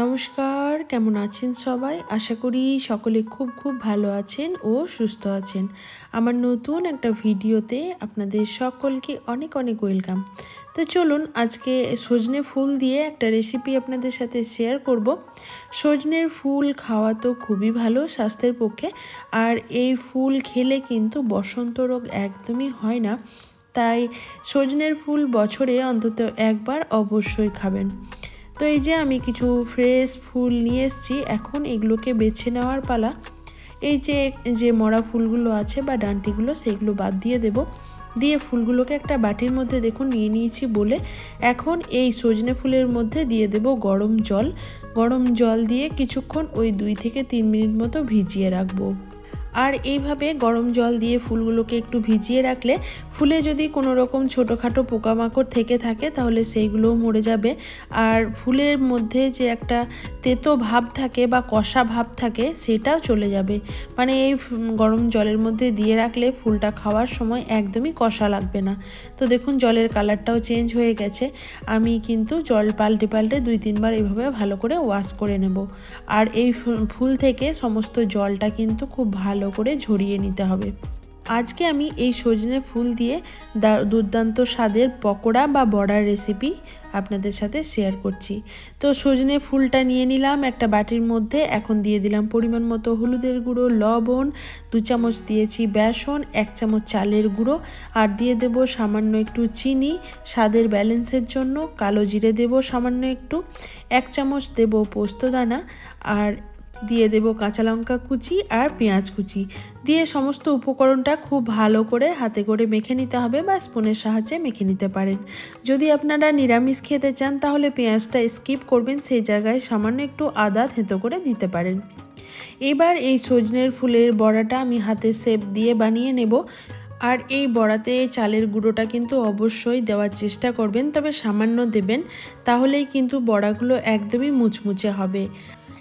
নমস্কার, কেমন আছেন সবাই? আশা করি সকলে খুব খুব ভালো আছেন ও সুস্থ আছেন। আমার নতুন একটা ভিডিওতে আপনাদের সকলকে অনেক অনেক ওয়েলকাম। তো চলুন আজকে সজনে ফুল দিয়ে একটা রেসিপি আপনাদের সাথে শেয়ার করব। সজনের ফুল খাওয়া তো খুবই ভালো স্বাস্থ্যের পক্ষে, আর এই ফুল খেলে কিন্তু বসন্ত রোগ একদমই হয় না। তাই সজনের ফুল বছরে অন্তত একবার অবশ্যই খাবেন। তো এই যে আমি কিছু ফ্রেশ ফুল নিয়ে এসেছি, এখন এগুলোকে বেছে নেওয়ার পালা। এই যে যে মরা ফুলগুলো আছে বা ডান্টিগুলো সেইগুলো বাদ দিয়ে দেব। দিয়ে ফুলগুলোকে একটা বাটির মধ্যে দেখুন নিয়ে নিয়েছি বলে, এখন এই সজনে ফুলের মধ্যে দিয়ে দেব গরম জল। গরম জল দিয়ে কিছুক্ষণ ওই দুই থেকে তিন মিনিট মতো ভিজিয়ে রাখব। আর এইভাবে গরম জল দিয়ে ফুলগুলোকে একটু ভিজিয়ে রাখলে ফুলে যদি কোনো রকম ছোটোখাটো পোকামাকড় থেকে থাকে, তাহলে সেইগুলোও মরে যাবে। আর ফুলের মধ্যে যে একটা তেতো ভাব থাকে বা কষা ভাব থাকে, সেটাও চলে যাবে। মানে এই গরম জলের মধ্যে দিয়ে রাখলে ফুলটা খাওয়ার সময় একদমই কষা লাগবে না। তো দেখুন, জলের কালারটাও চেঞ্জ হয়ে গেছে। আমি কিন্তু জল পাল্টে পাল্টে দুই তিনবার এভাবে ভালো করে ওয়াশ করে নেব। আর এই ফুল থেকে সমস্ত জলটা কিন্তু খুব ভালো করে ঝরিয়ে নিতে হবে। আজকে আমি এই সজনে ফুল দিয়ে দুর্দান্ত স্বাদের পকোড়া বা বড়ার রেসিপি আপনাদের সাথে শেয়ার করছি। তো সজনে ফুলটা নিয়ে নিলাম একটা বাটির মধ্যে, এখন দিয়ে দিলাম পরিমাণ মতো হলুদের গুঁড়ো, লবণ, দু চামচ দিয়েছি বেসন, এক চামচ চালের গুঁড়ো, আর দিয়ে দেব সামান্য একটু চিনি, স্বাদের ব্যালেন্সের জন্য কালো জিরে দেব সামান্য একটু, এক চামচ দেব পোস্তদানা, আর দিয়ে দেব কাঁচা লঙ্কা কুচি আর পেঁয়াজ কুচি। দিয়ে সমস্ত উপকরণটা খুব ভালো করে হাতে করে মেখে নিতে হবে বা স্পুনের সাহায্যে মেখে নিতে পারেন। যদি আপনারা নিরামিষ খেতে চান, তাহলে পেঁয়াজটা স্কিপ করবেন সেই জায়গায় সামান্য একটু আদা থেঁতো করে দিতে পারেন। এবার এই সজনের ফুলের বড়াটা আমি হাতে সেপ দিয়ে বানিয়ে নেব। আর এই বড়াতে চালের গুঁড়োটা কিন্তু অবশ্যই দেওয়ার চেষ্টা করবেন, তবে সামান্য দেবেন, তাহলেই কিন্তু বড়াগুলো একদমই মুচমুচে হবে।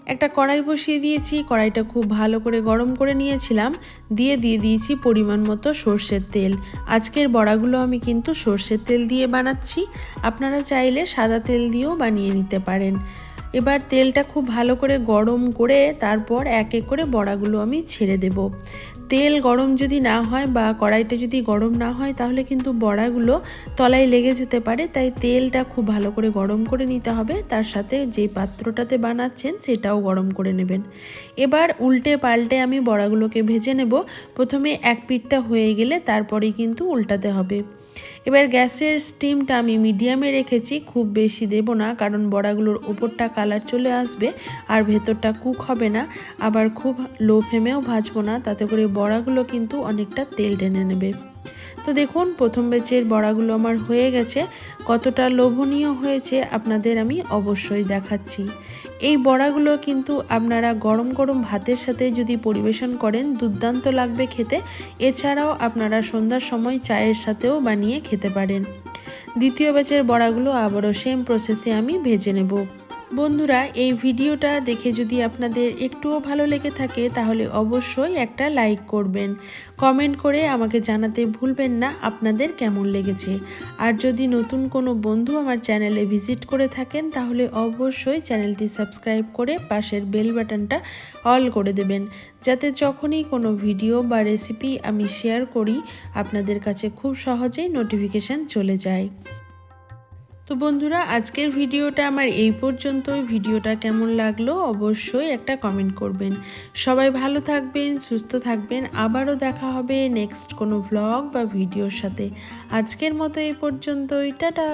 একটা কড়াই বসিয়ে দিয়েছি, কড়াইটা খুব ভালো করে গরম করে নিয়েছিলাম, দিয়ে দিয়ে দিয়েছি পরিমাণ মতো সর্ষের তেল। আজকের বড়াগুলো আমি কিন্তু সর্ষের তেল দিয়ে বানাচ্ছি, আপনারা চাইলে সাদা তেল দিয়েও বানিয়ে নিতে পারেন। এবার তেলটা খুব ভালো করে গরম করে তারপর এক এক করে বড়াগুলো আমি ছেড়ে দেব। তেল গরম যদি না হয় বা কড়াইটা যদি গরম না হয়, তাহলে কিন্তু বড়াগুলো তলায় লেগে যেতে পারে। তাই তেলটা খুব ভালো করে গরম করে নিতে হবে। তার সাথে যে পাত্রটাতে বানাচ্ছেন, সেটাও গরম করে নেবেন। এবার উল্টে পাল্টে আমি বড়াগুলোকে ভেজে নেব। প্রথমে এক পিঠটা হয়ে গেলে তারপরে কিন্তু উল্টাতে হবে। এবার গ্যাসের স্টিমটা আমি মিডিয়ামে রেখেছি। খুব বেশি দেব না, কারণ বড়াগুলোর ওপরটা কালার চলে আসবে আর ভেতরটা কুক হবে না। আবার খুব লো ফ্লেমেও ভাজবো না, তাতে করে বড়াগুলো কিন্তু অনেকটা তেল টেনে নেবে। তো দেখুন, প্রথম বেচের বড়াগুলো আমার হয়ে গেছে। কতটা লোভনীয় হয়েছে আপনাদের আমি অবশ্যই দেখাচ্ছি। এই বড়াগুলো কিন্তু আপনারা গরম গরম ভাতের সাথে যদি পরিবেশন করেন, দুর্দান্ত লাগবে খেতে। এছাড়াও আপনারা সন্ধ্যার সময় চায়ের সাথেও বানিয়ে খেতে পারেন। দ্বিতীয় ব্যাচের বড়াগুলো আবারও সেম প্রসেসে আমি ভেজে নেব। বন্ধুরা, এই ভিডিওটা দেখে যদি আপনাদের একটুও ভালো লেগে থাকে, তাহলে অবশ্যই একটা লাইক করবেন। কমেন্ট করে আমাকে জানাতে ভুলবেন না আপনাদের কেমন লেগেছে। আর যদি নতুন কোনো বন্ধু আমার চ্যানেলে ভিজিট করে থাকেন, তাহলে অবশ্যই চ্যানেলটি সাবস্ক্রাইব করে পাশের বেল বাটনটা অল করে দেবেন। যাতে যখনই কোনো ভিডিও বা রেসিপি আমি শেয়ার করি, আপনাদের কাছে খুব সহজেই নোটিফিকেশান চলে যায়। তো বন্ধুরা, আজকের ভিডিওটা আমার এই পর্যন্তই। ভিডিওটা কেমন লাগল অবশ্যই একটা কমেন্ট করবেন। সবাই ভালো থাকবেন, সুস্থ থাকবেন। আবারও দেখা হবে নেক্সট কোনো ভ্লগ বা ভিডিওর সাথে। আজকের মতো এই পর্যন্তই। টাটা!